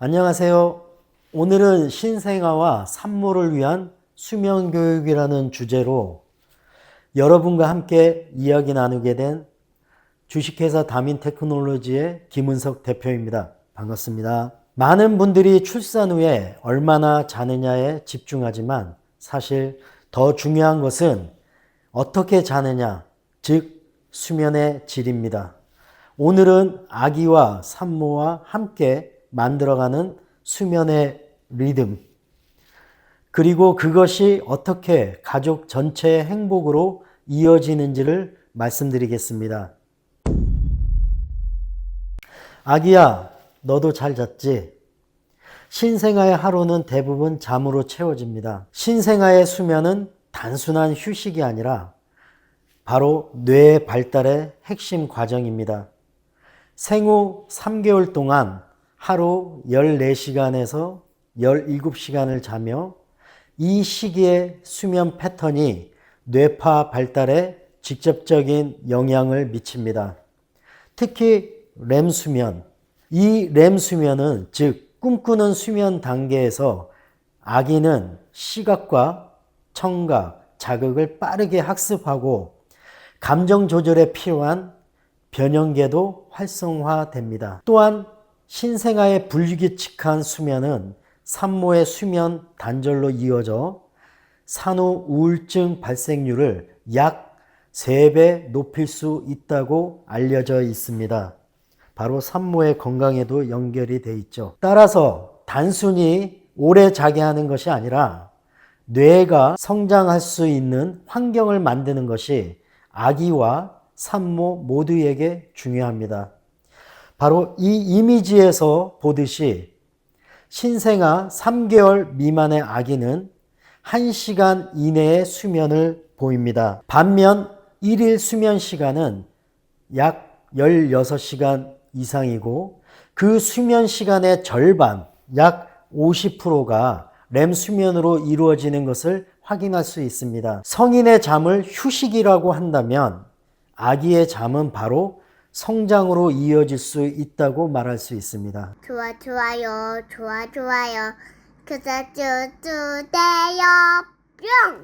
안녕하세요. 오늘은 신생아와 산모를 위한 수면 교육이라는 주제로 여러분과 함께 이야기 나누게 된 주식회사 다민 테크놀로지의 김은석 대표입니다. 반갑습니다. 많은 분들이 출산 후에 얼마나 자느냐에 집중하지만 사실 더 중요한 것은 어떻게 자느냐, 즉 수면의 질입니다. 오늘은 아기와 산모와 함께 만들어가는 수면의 리듬, 그리고 그것이 어떻게 가족 전체의 행복으로 이어지는지를 말씀드리겠습니다. 아기야, 너도 잘 잤지? 신생아의 하루는 대부분 잠으로 채워집니다. 신생아의 수면은 단순한 휴식이 아니라 바로 뇌의 발달의 핵심 과정입니다. 생후 3개월 동안 하루 14시간에서 17시간을 자며 이 시기의 수면 패턴이 뇌파 발달에 직접적인 영향을 미칩니다. 특히 렘 수면. 이 렘 수면은 즉 꿈꾸는 수면 단계에서 아기는 시각과 청각, 자극을 빠르게 학습하고 감정 조절에 필요한 변형계도 활성화됩니다. 또한 신생아의 불규칙한 수면은 산모의 수면 단절로 이어져 산후 우울증 발생률을 약 3배 높일 수 있다고 알려져 있습니다. 바로 산모의 건강에도 연결이 돼 있죠. 따라서 단순히 오래 자게 하는 것이 아니라 뇌가 성장할 수 있는 환경을 만드는 것이 아기와 산모 모두에게 중요합니다. 바로 이 이미지에서 보듯이 신생아 3개월 미만의 아기는 1시간 이내의 수면을 보입니다. 반면 1일 수면 시간은 약 16시간 이상이고 그 수면 시간의 절반, 약 50%가 렘 수면으로 이루어지는 것을 확인할 수 있습니다. 성인의 잠을 휴식이라고 한다면 아기의 잠은 바로 성장으로 이어질 수 있다고 말할 수 있습니다. 좋아 좋아요. 좋아 좋아요. 그저 쭈쭈대요. 뿅